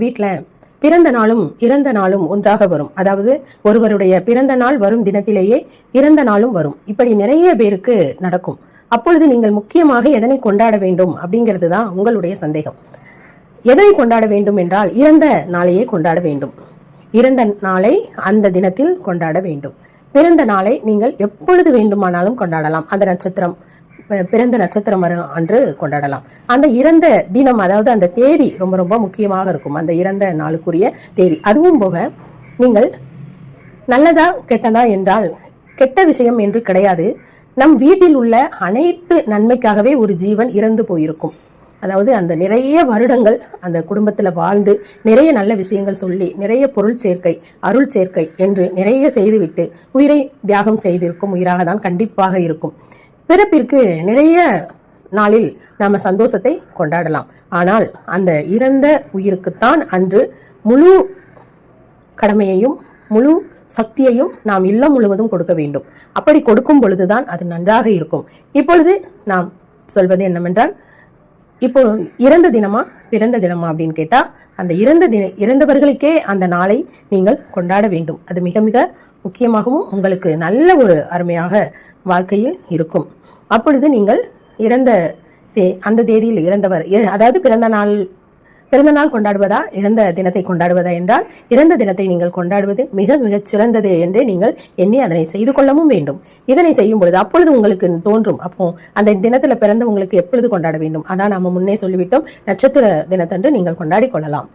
வீட்டில் பிறந்த நாளும் இறந்த நாளும் ஒன்றாக வரும். அதாவது ஒருவருடைய பிறந்த நாள் வரும் தினத்திலேயே இறந்த நாளும் வரும். இப்படி நிறைய பேருக்கு நடக்கும். அப்பொழுது நீங்கள் முக்கியமாக எதனை கொண்டாட வேண்டும் அப்படிங்கிறது தான் உங்களுடைய சந்தேகம். எதனை கொண்டாட வேண்டும் என்றால் இறந்த நாளையே கொண்டாட வேண்டும். இறந்த நாளை அந்த தினத்தில் கொண்டாட வேண்டும். பிறந்த நாளை நீங்கள் எப்பொழுது வேண்டுமானாலும் கொண்டாடலாம். அந்த நட்சத்திரம் பிறந்த நட்சத்திரம் வரும் அன்று கொண்டாடலாம். அந்த இறந்த தினம் அதாவது அந்த தேதி ரொம்ப ரொம்ப முக்கியமாக இருக்கும். அந்த இறந்த நாளுக்குரிய தேதி. அதுவும் போக நீங்கள் நல்லதா கெட்டதா என்றால் கெட்ட விஷயம் என்று கிடையாது. நம் வீட்டில் உள்ள அனைத்து நன்மைக்காகவே ஒரு ஜீவன் இறந்து போயிருக்கும். அதாவது அந்த நிறைய வருடங்கள் அந்த குடும்பத்தில் வாழ்ந்து நிறைய நல்ல விஷயங்கள் சொல்லி நிறைய பொருள் சேர்க்கை அருள் சேர்க்கை என்று நிறைய செய்துவிட்டு உயிரை தியாகம் செய்திருக்கும் உயிராக தான் கண்டிப்பாக இருக்கும். பிறப்பிற்கு நிறைய நாளில் நாம் சந்தோஷத்தை கொண்டாடலாம். ஆனால் அந்த இறந்த உயிருக்குத்தான் அன்று முழு கடமையையும் முழு சக்தியையும் நாம் இல்லம் முழுவதும் கொடுக்க வேண்டும். அப்படி கொடுக்கும் பொழுதுதான் அது நன்றாக இருக்கும். இப்பொழுது நாம் சொல்வது என்னவென்றால் இப்போ இறந்த தினமா பிறந்த தினமா அப்படின்னு கேட்டால் அந்த இறந்த தின இறந்தவர்களுக்கே அந்த நாளை நீங்கள் கொண்டாட வேண்டும். அது மிக மிக முக்கியமாகவும் உங்களுக்கு நல்ல ஒரு அருமையாக வாழ்க்கையில் இருக்கும். அப்பொழுது நீங்கள் இறந்த தே- அந்த தேதியில் இறந்தவர் அதாவது பிறந்த நாள் பிறந்த நாள் கொண்டாடுவதா? இறந்த தினத்தை கொண்டாடுவதா என்றால் இறந்த தினத்தை நீங்கள் கொண்டாடுவது மிக மிகச் சிறந்தது என்றே நீங்கள் எண்ணி அதனை செய்து கொள்ளவும் வேண்டும். இதனை செய்யும் பொழுது அப்பொழுது உங்களுக்கு தோன்றும். அப்போ அந்த தினத்துல பிறந்தவங்களுக்கு எப்பொழுது கொண்டாட வேண்டும்? அதான் நாம முன்னே சொல்லிவிட்டோம். நட்சத்திர தினத்தன்று நீங்கள் கொண்டாடி கொள்ளலாம்.